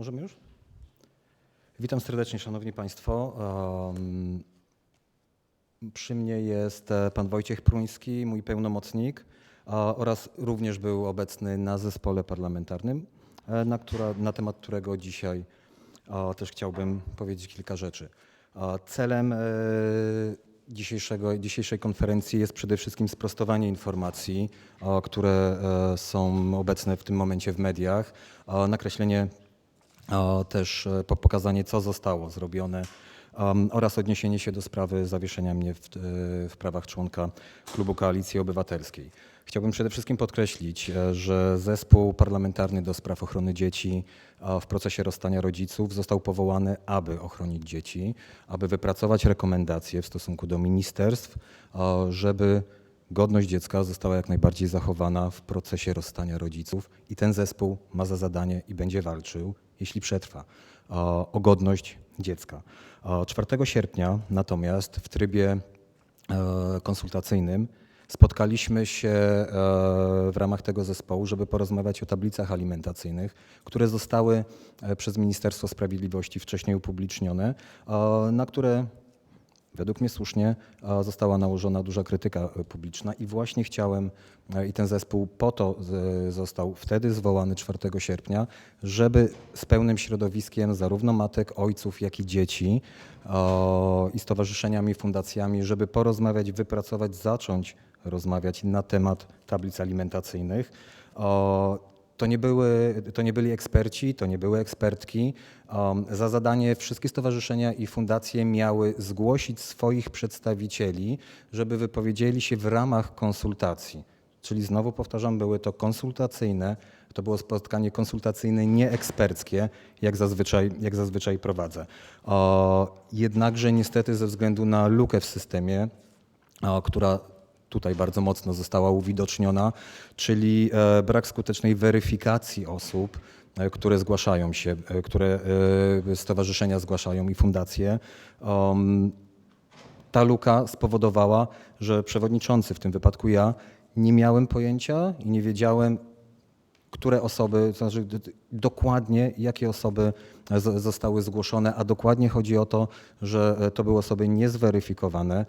Możemy już? Witam serdecznie, Szanowni Państwo. Przy mnie jest e, pan Wojciech Pruński, mój pełnomocnik, oraz również był obecny na zespole parlamentarnym, e, na, która, na temat którego dzisiaj też chciałbym powiedzieć kilka rzeczy. Celem e, dzisiejszego, dzisiejszej konferencji jest przede wszystkim sprostowanie informacji, które są obecne w tym momencie w mediach, nakreślenie też e, po- pokazanie, co zostało zrobione um, oraz odniesienie się do sprawy zawieszenia mnie w, e, w prawach członka Klubu Koalicji Obywatelskiej. Chciałbym przede wszystkim podkreślić, e, że zespół parlamentarny do spraw ochrony dzieci w procesie rozstania rodziców został powołany, aby ochronić dzieci, aby wypracować rekomendacje w stosunku do ministerstw, żeby godność dziecka została jak najbardziej zachowana w procesie rozstania rodziców i ten zespół ma za zadanie i będzie walczył, jeśli przetrwa, o godność dziecka. O 4 sierpnia natomiast w trybie e, konsultacyjnym spotkaliśmy się e, w ramach tego zespołu, żeby porozmawiać o tablicach alimentacyjnych, które zostały e, przez Ministerstwo Sprawiedliwości wcześniej upublicznione, na które Według mnie słusznie została nałożona duża krytyka e, publiczna i właśnie chciałem e, i ten zespół po to został wtedy zwołany 4 sierpnia, żeby z pełnym środowiskiem zarówno matek, ojców, jak i dzieci i stowarzyszeniami, fundacjami, żeby porozmawiać, wypracować, zacząć rozmawiać na temat tablic alimentacyjnych. O, to nie, były, to nie byli eksperci, to nie były ekspertki. Um, za zadanie wszystkie stowarzyszenia i fundacje miały zgłosić swoich przedstawicieli, żeby wypowiedzieli się w ramach konsultacji. Czyli znowu powtarzam, były to konsultacyjne, to było spotkanie konsultacyjne, nie eksperckie, jak zazwyczaj, jak zazwyczaj prowadzę. O, jednakże niestety ze względu na lukę w systemie, a, która tutaj bardzo mocno została uwidoczniona, czyli e, brak skutecznej weryfikacji osób, e, które zgłaszają się, e, które stowarzyszenia zgłaszają i fundacje. Ta luka spowodowała, że przewodniczący, w tym wypadku ja, nie miałem pojęcia i nie wiedziałem, które osoby, to znaczy dokładnie jakie osoby zostały zgłoszone, a dokładnie chodzi o to, że e, to były osoby niezweryfikowane.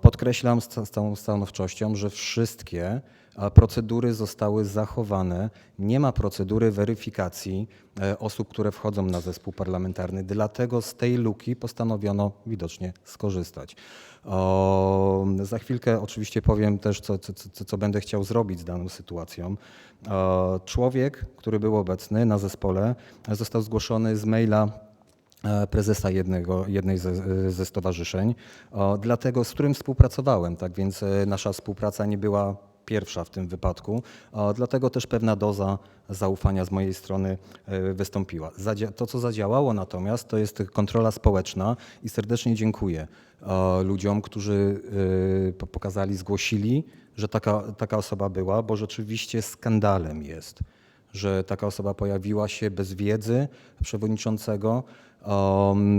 Podkreślam z, z całą stanowczością, że wszystkie a, procedury zostały zachowane. Nie ma procedury weryfikacji e, osób, które wchodzą na zespół parlamentarny, dlatego z tej luki postanowiono widocznie skorzystać. O, za chwilkę oczywiście powiem też, co, co, co, co będę chciał zrobić z daną sytuacją. O, człowiek, który był obecny na zespole, został zgłoszony z maila e, prezesa jednego, jednej ze, ze stowarzyszeń, o, dlatego z którym współpracowałem, tak więc e, nasza współpraca nie była pierwsza w tym wypadku, dlatego też pewna doza zaufania z mojej strony e, wystąpiła. To, co zadziałało natomiast, to jest kontrola społeczna i serdecznie dziękuję e, ludziom, którzy e, po- pokazali, zgłosili, że taka, taka osoba była, bo rzeczywiście skandalem jest, że taka osoba pojawiła się bez wiedzy przewodniczącego,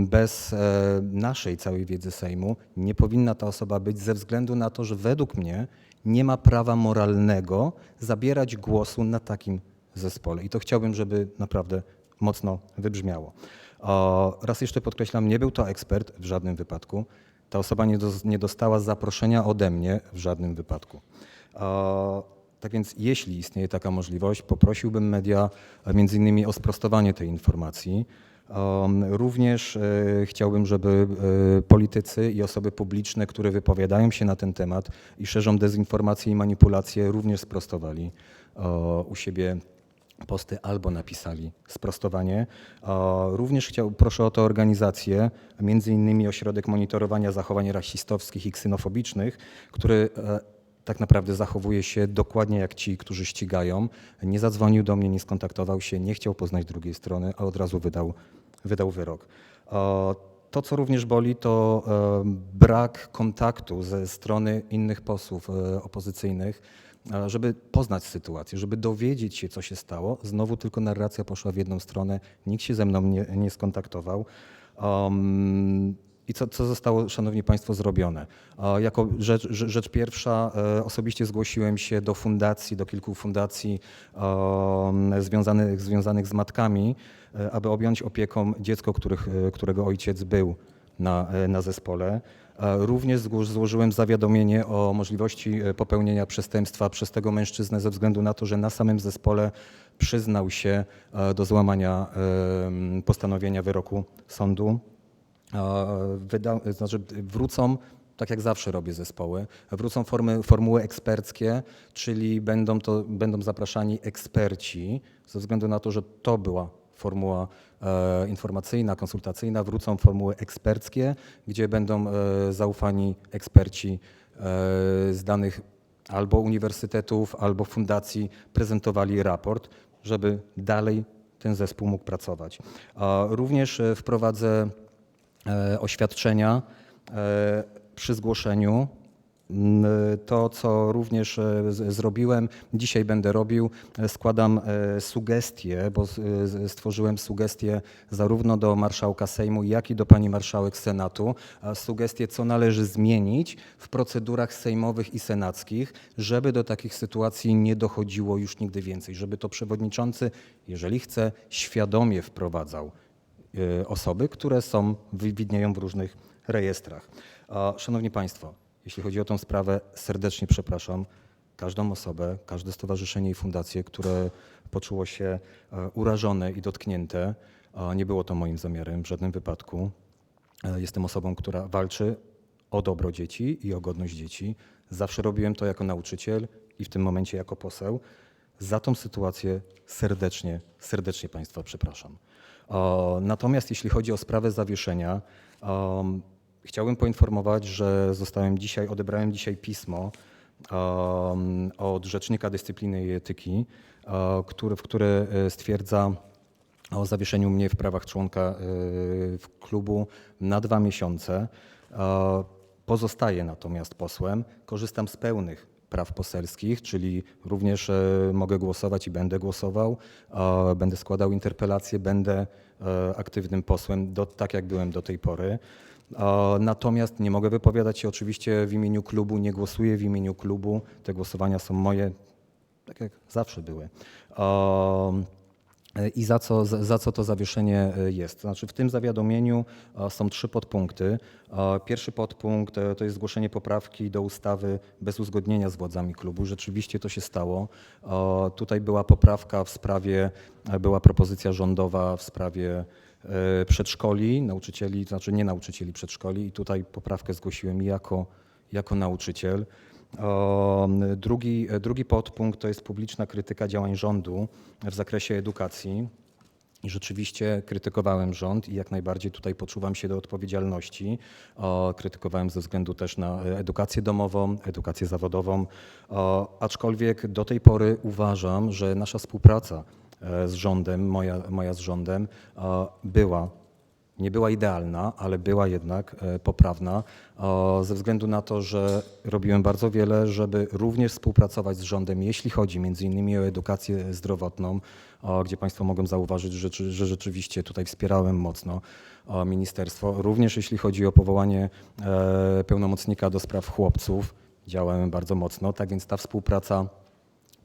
bez naszej całej wiedzy Sejmu. Nie powinna ta osoba być ze względu na to, że według mnie nie ma prawa moralnego zabierać głosu na takim zespole. I to chciałbym, żeby naprawdę mocno wybrzmiało. O, raz jeszcze podkreślam, nie był to ekspert w żadnym wypadku. Ta osoba nie, dos- nie dostała zaproszenia ode mnie w żadnym wypadku. O, tak więc jeśli istnieje taka możliwość, poprosiłbym media e, między innymi o sprostowanie tej informacji. Również e, chciałbym, żeby e, politycy i osoby publiczne, które wypowiadają się na ten temat i szerzą dezinformacje i manipulacje, również sprostowali u siebie posty albo napisali sprostowanie. Również chciał, proszę o to organizację, między innymi Ośrodek Monitorowania Zachowań Rasistowskich i Ksenofobicznych, który e, tak naprawdę zachowuje się dokładnie jak ci, którzy ścigają. Nie zadzwonił do mnie, nie skontaktował się, nie chciał poznać drugiej strony, a od razu wydał, wydał wyrok. To, co również boli, to e, brak kontaktu ze strony innych posłów e, opozycyjnych, e, żeby poznać sytuację, żeby dowiedzieć się, co się stało. Znowu tylko narracja poszła w jedną stronę, nikt się ze mną nie, nie skontaktował. I co, co zostało, Szanowni Państwo, zrobione? Jako rzecz, rzecz pierwsza, e, osobiście zgłosiłem się do fundacji, do kilku fundacji związanych, związanych z matkami, e, aby objąć opieką dziecko, których, e, którego ojciec był na, na zespole. Również złożyłem zawiadomienie o możliwości popełnienia przestępstwa przez tego mężczyznę ze względu na to, że na samym zespole przyznał się do złamania postanowienia wyroku sądu. Wyda, znaczy wrócą, tak jak zawsze robię zespoły, wrócą formy, formuły eksperckie, czyli będą, to, będą zapraszani eksperci, ze względu na to, że to była formuła e, informacyjna, konsultacyjna, wrócą formuły eksperckie, gdzie będą e, zaufani eksperci e, z danych albo uniwersytetów, albo fundacji prezentowali raport, żeby dalej ten zespół mógł pracować. A Również e, wprowadzę oświadczenia e, przy zgłoszeniu. Mm, To, co również e, zrobiłem, dzisiaj będę robił, e, składam e, sugestie, bo stworzyłem sugestie zarówno do marszałka Sejmu, jak i do pani marszałek Senatu. Sugestie, co należy zmienić w procedurach sejmowych i senackich, żeby do takich sytuacji nie dochodziło już nigdy więcej, żeby to przewodniczący, jeżeli chce, świadomie wprowadzał e, osoby, które są, wi- widnieją w różnych rejestrach. Szanowni Państwo, jeśli chodzi o tą sprawę, serdecznie przepraszam każdą osobę, każde stowarzyszenie i fundację, które poczuło się e, urażone i dotknięte. Nie było to moim zamiarem w żadnym wypadku. E, Jestem osobą, która walczy o dobro dzieci i o godność dzieci. Zawsze robiłem to jako nauczyciel i w tym momencie jako poseł. Za tą sytuację serdecznie, serdecznie Państwa przepraszam. Natomiast jeśli chodzi o sprawę zawieszenia, chciałbym poinformować, że zostałem dzisiaj, odebrałem dzisiaj pismo od Rzecznika Dyscypliny i Etyki, e, który, w które e, stwierdza, o zawieszeniu mnie w prawach członka y, w klubu na dwa miesiące. E, Pozostaję natomiast posłem, korzystam z pełnych praw poselskich, czyli również e, mogę głosować i będę głosował, będę składał interpelacje, będę e, aktywnym posłem, do, tak jak byłem do tej pory. Natomiast nie mogę wypowiadać się oczywiście w imieniu klubu, nie głosuję w imieniu klubu. Te głosowania są moje, tak jak zawsze były. Um, I za co, za co to zawieszenie e, jest? Znaczy w tym zawiadomieniu e, są trzy podpunkty. E, Pierwszy podpunkt e, to jest zgłoszenie poprawki do ustawy bez uzgodnienia z władzami klubu. Rzeczywiście to się stało. E, Tutaj była poprawka w sprawie, e, była propozycja rządowa w sprawie e, przedszkoli, nauczycieli, znaczy nie nauczycieli przedszkoli i tutaj poprawkę zgłosiłem jako, jako nauczyciel. O, Drugi, drugi podpunkt to jest publiczna krytyka działań rządu w zakresie edukacji. I rzeczywiście krytykowałem rząd i jak najbardziej tutaj poczuwam się do odpowiedzialności. O, krytykowałem ze względu też na edukację domową, edukację zawodową. O, aczkolwiek do tej pory uważam, że nasza współpraca e, z rządem, moja, moja z rządem, e, była nie była idealna, ale była jednak e, poprawna, ze względu na to, że robiłem bardzo wiele, żeby również współpracować z rządem, jeśli chodzi między innymi o edukację zdrowotną, gdzie Państwo mogą zauważyć, że, rzeczywiście tutaj wspierałem mocno ministerstwo. Również jeśli chodzi o powołanie e, pełnomocnika do spraw chłopców, działałem bardzo mocno, tak więc ta współpraca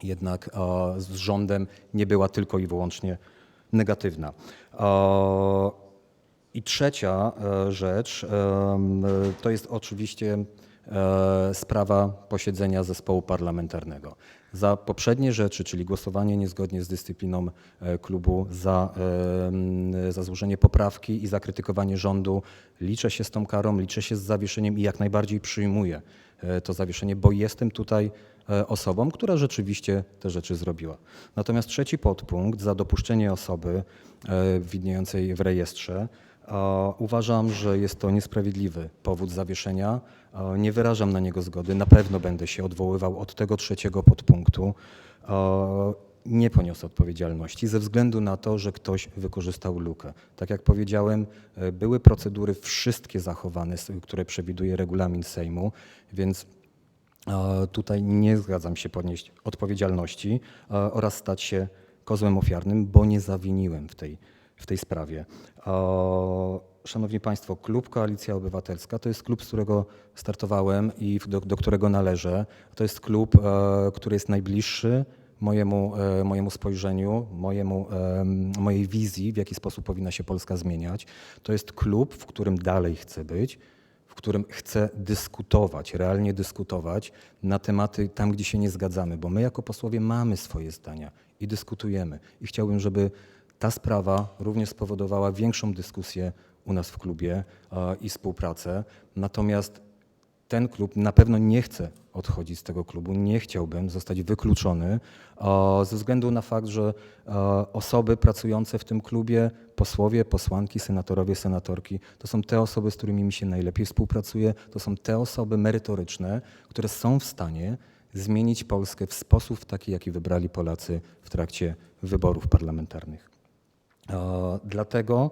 jednak z rządem nie była tylko i wyłącznie negatywna. E, I trzecia e, rzecz em, e, to jest oczywiście e, sprawa posiedzenia zespołu parlamentarnego. Za poprzednie rzeczy, czyli głosowanie niezgodnie z dyscypliną e, klubu, za, za złożenie poprawki i za krytykowanie rządu, liczę się z tą karą, liczę się z zawieszeniem i jak najbardziej przyjmuję e, to zawieszenie, bo jestem tutaj e, osobą, która rzeczywiście te rzeczy zrobiła. Natomiast trzeci podpunkt za dopuszczenie osoby e, widniejącej w rejestrze e, uważam, że jest to niesprawiedliwy powód zawieszenia. Nie wyrażam na niego zgody. Na pewno będę się odwoływał od tego trzeciego podpunktu. Nie poniosę odpowiedzialności ze względu na to, że ktoś wykorzystał lukę. Tak jak powiedziałem, e, były procedury wszystkie zachowane, które przewiduje regulamin Sejmu, więc Tutaj nie zgadzam się ponieść odpowiedzialności oraz stać się kozłem ofiarnym, bo nie zawiniłem w tej, w tej sprawie. Szanowni Państwo, klub Koalicja Obywatelska to jest klub, z którego startowałem i do, do którego należę. To jest klub, e, który jest najbliższy mojemu, e, mojemu spojrzeniu, mojemu, em, mojej wizji, w jaki sposób powinna się Polska zmieniać. To jest klub, w którym dalej chcę być, w którym chcę dyskutować, realnie dyskutować na tematy tam, gdzie się nie zgadzamy, bo my jako posłowie mamy swoje zdania i dyskutujemy. I chciałbym, żeby ta sprawa również spowodowała większą dyskusję u nas w klubie e, i współpracę. Natomiast ten klub na pewno nie chce odchodzić z tego klubu, nie chciałbym zostać wykluczony e, ze względu na fakt, że e, osoby pracujące w tym klubie, posłowie, posłanki, senatorowie, senatorki, to są te osoby, z którymi mi się najlepiej współpracuje, to są te osoby merytoryczne, które są w stanie zmienić Polskę w sposób taki, jaki wybrali Polacy w trakcie wyborów parlamentarnych. E, Dlatego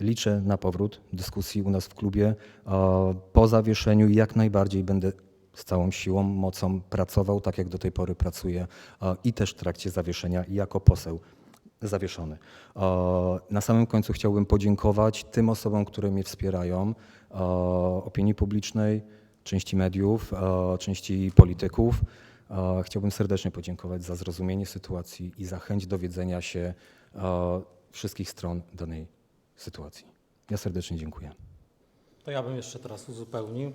liczę na powrót dyskusji u nas w klubie. E, Po zawieszeniu jak najbardziej będę z całą siłą, mocą pracował, tak jak do tej pory pracuję e, i też w trakcie zawieszenia jako poseł zawieszony. Na samym końcu chciałbym podziękować tym osobom, które mnie wspierają, opinii publicznej, części mediów, części polityków. Chciałbym serdecznie podziękować za zrozumienie sytuacji i za chęć dowiedzenia się wszystkich stron danej sytuacji. Ja serdecznie dziękuję. To ja bym jeszcze teraz uzupełnił.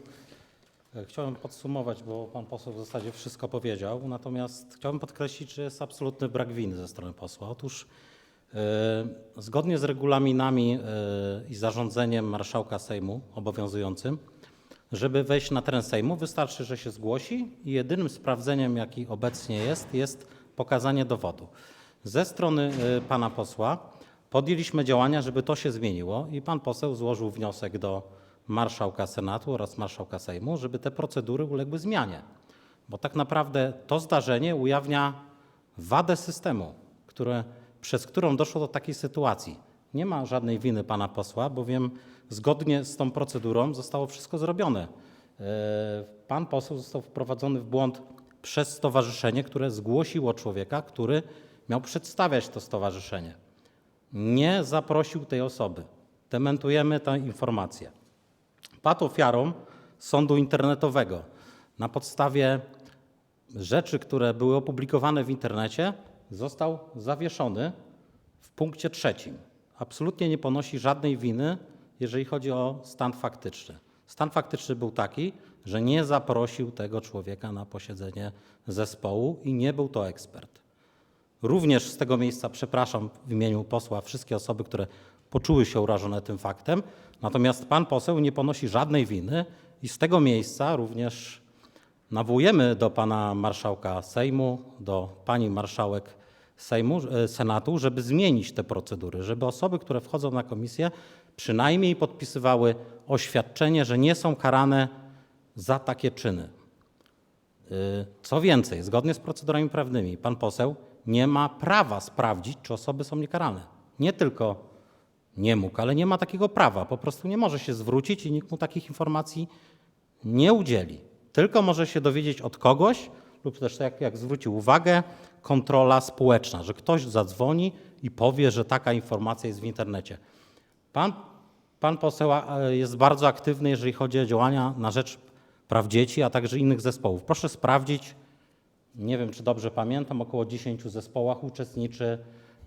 E, Chciałem podsumować, bo pan poseł w zasadzie wszystko powiedział, natomiast chciałbym podkreślić, że jest absolutny brak winy ze strony posła. Otóż e, zgodnie z regulaminami e, i zarządzeniem marszałka Sejmu obowiązującym, żeby wejść na teren Sejmu, wystarczy, że się zgłosi i jedynym sprawdzeniem, jaki obecnie jest, jest pokazanie dowodu. Ze strony e, pana posła podjęliśmy działania, żeby to się zmieniło i pan poseł złożył wniosek do marszałka Senatu oraz marszałka Sejmu, żeby te procedury uległy zmianie. Bo tak naprawdę to zdarzenie ujawnia wadę systemu, które, przez którą doszło do takiej sytuacji. Nie ma żadnej winy pana posła, bowiem zgodnie z tą procedurą zostało wszystko zrobione. E, Pan poseł został wprowadzony w błąd przez stowarzyszenie, które zgłosiło człowieka, który miał przedstawiać to stowarzyszenie. Nie zaprosił tej osoby. Dementujemy tę informację. Padł ofiarą sądu internetowego. Na podstawie rzeczy, które były opublikowane w internecie, został zawieszony w punkcie trzecim. Absolutnie nie ponosi żadnej winy, jeżeli chodzi o stan faktyczny. Stan faktyczny był taki, że nie zaprosił tego człowieka na posiedzenie zespołu i nie był to ekspert. Również z tego miejsca przepraszam w imieniu posła wszystkie osoby, które poczuły się urażone tym faktem. Natomiast pan poseł nie ponosi żadnej winy i z tego miejsca również nawołujemy do pana marszałka Sejmu, do pani marszałek Sejmu, e, Senatu, żeby zmienić te procedury, żeby osoby, które wchodzą na komisję, przynajmniej podpisywały oświadczenie, że nie są karane za takie czyny. Y, Co więcej, zgodnie z procedurami prawnymi, pan poseł nie ma prawa sprawdzić, czy osoby są niekarane. Nie tylko nie mógł, ale nie ma takiego prawa. Po prostu nie może się zwrócić i nikt mu takich informacji nie udzieli. Tylko może się dowiedzieć od kogoś, lub też tak jak zwrócił uwagę, kontrola społeczna, że ktoś zadzwoni i powie, że taka informacja jest w internecie. Pan, pan poseł e, jest bardzo aktywny, jeżeli chodzi o działania na rzecz praw dzieci, a także innych zespołów. Proszę sprawdzić, nie wiem czy dobrze pamiętam, około 10 zespołach uczestniczy,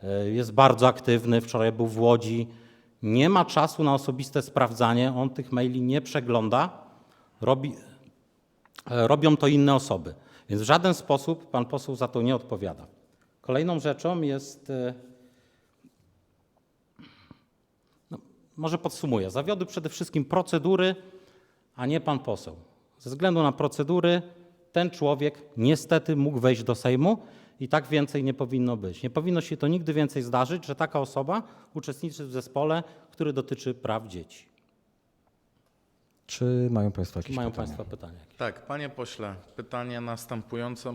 e, jest bardzo aktywny, wczoraj był w Łodzi. Nie ma czasu na osobiste sprawdzanie, on tych maili nie przegląda, robi, e, robią to inne osoby. Więc w żaden sposób pan poseł za to nie odpowiada. Kolejną rzeczą jest e, Może podsumuję. Zawiodły przede wszystkim procedury, a nie pan poseł. Ze względu na procedury ten człowiek niestety mógł wejść do Sejmu i tak więcej nie powinno być. Nie powinno się to nigdy więcej zdarzyć, że taka osoba uczestniczy w zespole, który dotyczy praw dzieci. Czy mają Państwo jakieś Mają pytania? Państwo pytania? Tak, panie pośle, pytanie następujące.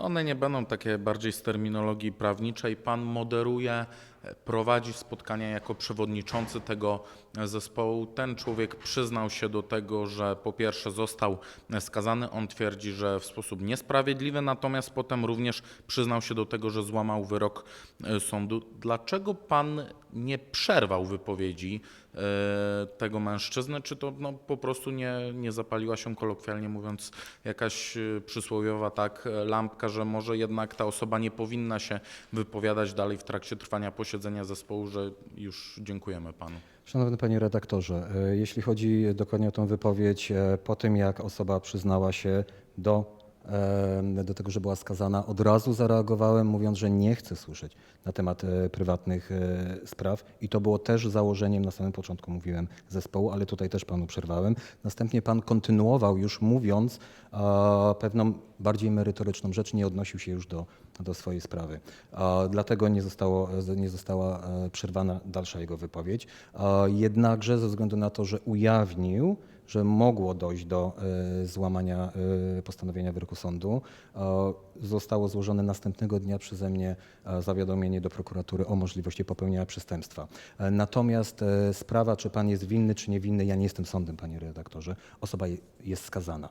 One nie będą takie bardziej z terminologii prawniczej. Pan moderuje, prowadzi spotkania jako przewodniczący tego zespołu. Ten człowiek przyznał się do tego, że po pierwsze został skazany. On twierdzi, że w sposób niesprawiedliwy, natomiast potem również przyznał się do tego, że złamał wyrok e, sądu. Dlaczego pan nie przerwał wypowiedzi e, tego mężczyzny? Czy to no, po prostu nie, nie zapaliła się kolokwialnie mówiąc jakaś e, przysłowiowa tak e, lampka, że może jednak ta osoba nie powinna się wypowiadać dalej w trakcie trwania posiedzenia zespołu, że już dziękujemy panu. Szanowny Panie Redaktorze, e, jeśli chodzi dokładnie o tę wypowiedź, e, po tym jak osoba przyznała się do, do tego, że była skazana, od razu zareagowałem, mówiąc, że nie chcę słyszeć na temat e, prywatnych e, spraw i to było też założeniem, na samym początku mówiłem, zespołu, ale tutaj też Panu przerwałem. Następnie Pan kontynuował już mówiąc pewną bardziej merytoryczną rzecz, nie odnosił się już do, do swojej sprawy. Dlatego nie, zostało, nie została e, przerwana dalsza jego wypowiedź. Jednakże ze względu na to, że ujawnił, że mogło dojść do e, złamania e, postanowienia wyroku sądu, e, zostało złożone następnego dnia przeze mnie zawiadomienie do prokuratury o możliwości popełnienia przestępstwa. Natomiast sprawa, czy pan jest winny, czy niewinny, ja nie jestem sądem, panie redaktorze. Osoba je- jest skazana.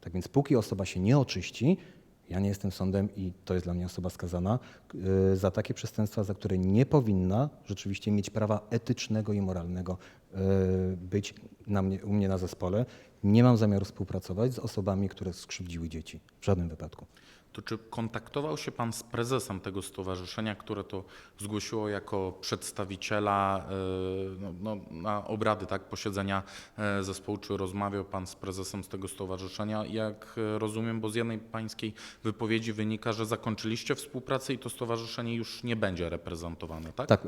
Tak więc póki osoba się nie oczyści, ja nie jestem sądem i to jest dla mnie osoba skazana y, za takie przestępstwa, za które nie powinna rzeczywiście mieć prawa etycznego i moralnego y, być na mnie, u mnie na zespole. Nie mam zamiaru współpracować z osobami, które skrzywdziły dzieci. W żadnym wypadku. To czy kontaktował się pan z prezesem tego stowarzyszenia, które to zgłosiło jako przedstawiciela e, no, no, na obrady tak, posiedzenia e, zespołu? Czy rozmawiał pan z prezesem z tego stowarzyszenia? Jak e, rozumiem, bo z jednej pańskiej wypowiedzi wynika, że zakończyliście współpracę i to stowarzyszenie już nie będzie reprezentowane, tak? Tak,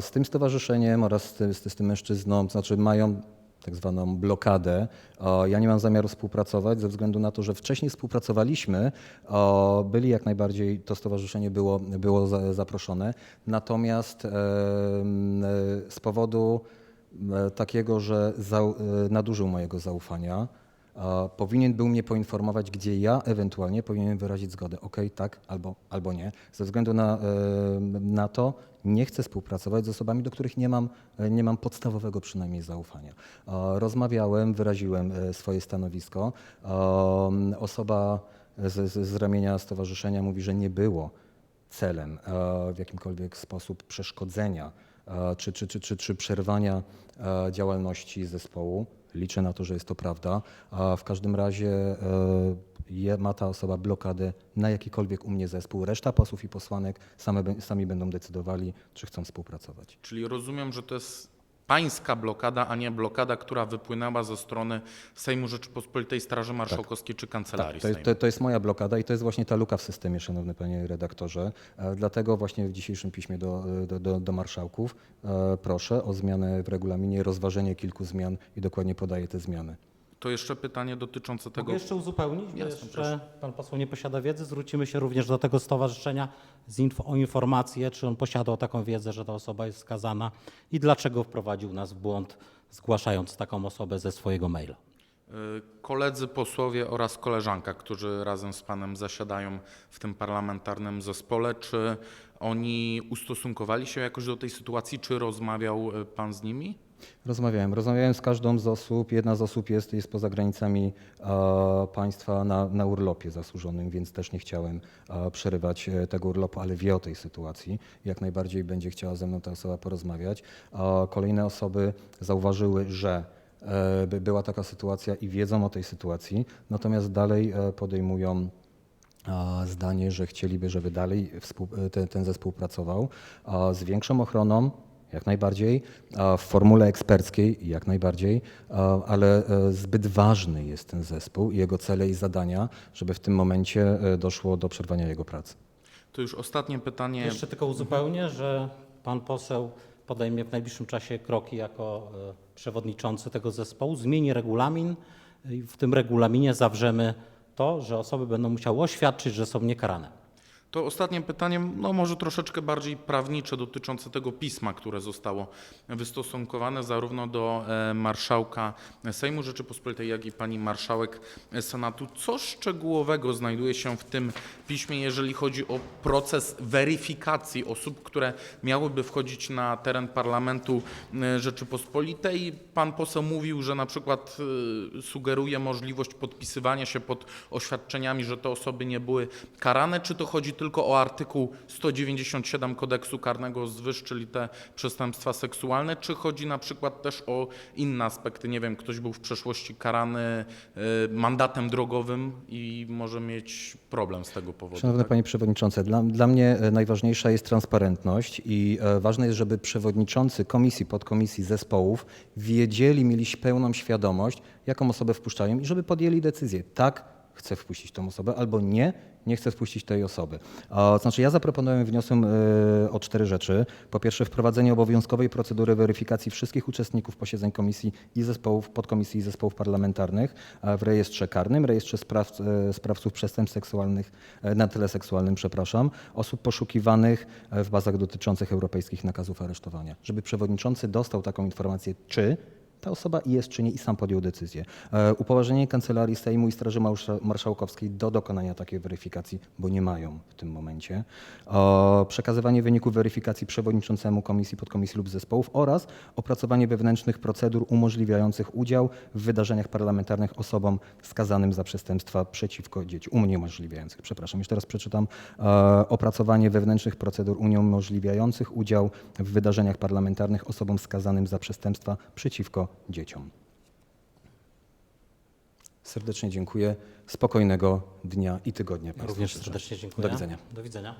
z tym stowarzyszeniem oraz z, tym- z tym mężczyzną, znaczy mają tak zwaną blokadę. Ja nie mam zamiaru współpracować ze względu na to, że wcześniej współpracowaliśmy, byli jak najbardziej, to stowarzyszenie było, było za- zaproszone, natomiast e, z powodu e, takiego, że e, nadużył mojego zaufania, powinien był mnie poinformować, gdzie ja ewentualnie powinienem wyrazić zgodę. OK, tak albo, albo nie. Ze względu na, na to nie chcę współpracować z osobami, do których nie mam, e, nie mam podstawowego przynajmniej zaufania. Rozmawiałem, wyraziłem e, swoje stanowisko. Osoba z, z, z ramienia stowarzyszenia mówi, że nie było celem e, w jakimkolwiek sposób przeszkodzenia czy, czy, czy, czy, czy przerwania działalności zespołu. Liczę na to, że jest to prawda. W każdym razie je, ma ta osoba blokadę na jakikolwiek u mnie zespół. Reszta posłów i posłanek same, sami będą decydowali, czy chcą współpracować. Czyli rozumiem, że to jest pańska blokada, a nie blokada, która wypłynęła ze strony Sejmu Rzeczypospolitej Straży Marszałkowskiej czy Kancelarii Tak, to, jest, Sejmu. to, to jest moja blokada i to jest właśnie ta luka w systemie, szanowny panie redaktorze. E, Dlatego właśnie w dzisiejszym piśmie do, do, do, do marszałków e, proszę o zmianę w regulaminie, rozważenie kilku zmian i dokładnie podaję te zmiany. To jeszcze pytanie dotyczące Mogę tego. jeszcze uzupełnić, Jasne, proszę. pan poseł nie posiada wiedzy. Zwrócimy się również do tego stowarzyszenia z info, o informację, czy on posiadał taką wiedzę, że ta osoba jest skazana i dlaczego wprowadził nas w błąd, zgłaszając taką osobę ze swojego maila. Y, Koledzy posłowie oraz koleżanka, którzy razem z panem zasiadają w tym parlamentarnym zespole, czy oni ustosunkowali się jakoś do tej sytuacji, czy rozmawiał y, pan z nimi? Rozmawiałem. Rozmawiałem z każdą z osób. Jedna z osób jest, jest poza granicami e, państwa na, na urlopie zasłużonym, więc też nie chciałem e, przerywać e, tego urlopu, ale wie o tej sytuacji. Jak najbardziej będzie chciała ze mną ta osoba porozmawiać. A kolejne osoby zauważyły, że e, by była taka sytuacja i wiedzą o tej sytuacji, natomiast dalej e, podejmują a, zdanie, że chcieliby, żeby dalej współ, ten, ten zespół pracował a, z większą ochroną, jak najbardziej, a, w formule eksperckiej, jak najbardziej, ale e, zbyt ważny jest ten zespół i jego cele i zadania, żeby w tym momencie e, doszło do przerwania jego pracy. To już ostatnie pytanie. Jeszcze tylko uzupełnię, że pan poseł podejmie w najbliższym czasie kroki jako e, przewodniczący tego zespołu, zmieni regulamin i w tym regulaminie zawrzemy to, że osoby będą musiały oświadczyć, że są niekarane. To ostatnie pytanie, no może troszeczkę bardziej prawnicze, dotyczące tego pisma, które zostało wystosunkowane zarówno do e, marszałka Sejmu Rzeczypospolitej, jak i pani marszałek Senatu. Co szczegółowego znajduje się w tym piśmie, jeżeli chodzi o proces weryfikacji osób, które miałyby wchodzić na teren Parlamentu e, Rzeczypospolitej? Pan poseł mówił, że na przykład e, sugeruje możliwość podpisywania się pod oświadczeniami, że te osoby nie były karane. Czy to chodzi tylko o artykuł 197 kodeksu karnego zwyż, czyli te przestępstwa seksualne, czy chodzi na przykład też o inne aspekty? Nie wiem, ktoś był w przeszłości karany e, mandatem drogowym i może mieć problem z tego powodu. Szanowny tak? Panie Przewodniczący, dla, dla mnie e, najważniejsza jest transparentność i e, ważne jest, żeby przewodniczący komisji, podkomisji, zespołów wiedzieli, mieli pełną świadomość, jaką osobę wpuszczają i żeby podjęli decyzję. Tak, chcę wpuścić tą osobę, albo nie, nie chcę wpuścić tej osoby. A, znaczy ja zaproponowałem, wniosłem e, o cztery rzeczy. Po pierwsze wprowadzenie obowiązkowej procedury weryfikacji wszystkich uczestników posiedzeń komisji i zespołów, podkomisji i zespołów parlamentarnych w rejestrze karnym, rejestrze spraw, e, sprawców przestępstw seksualnych e, na tle seksualnym, przepraszam, osób poszukiwanych w bazach dotyczących europejskich nakazów aresztowania. Żeby przewodniczący dostał taką informację, czy ta osoba jest czy nie i sam podjął decyzję. E, Upoważnienie Kancelarii Sejmu i Straży Marsza- Marszałkowskiej do dokonania takiej weryfikacji, bo nie mają w tym momencie. Przekazywanie wyników weryfikacji przewodniczącemu komisji, podkomisji lub zespołów oraz opracowanie wewnętrznych procedur umożliwiających udział w wydarzeniach parlamentarnych osobom skazanym za przestępstwa przeciwko dzieciom, uniemożliwiających, przepraszam, jeszcze raz przeczytam. E, Opracowanie wewnętrznych procedur uniemożliwiających udział w wydarzeniach parlamentarnych osobom skazanym za przestępstwa przeciwko dzieciom. Serdecznie dziękuję. Spokojnego dnia i tygodnia Państwu Również życzę. serdecznie dziękuję. Do widzenia. Do widzenia.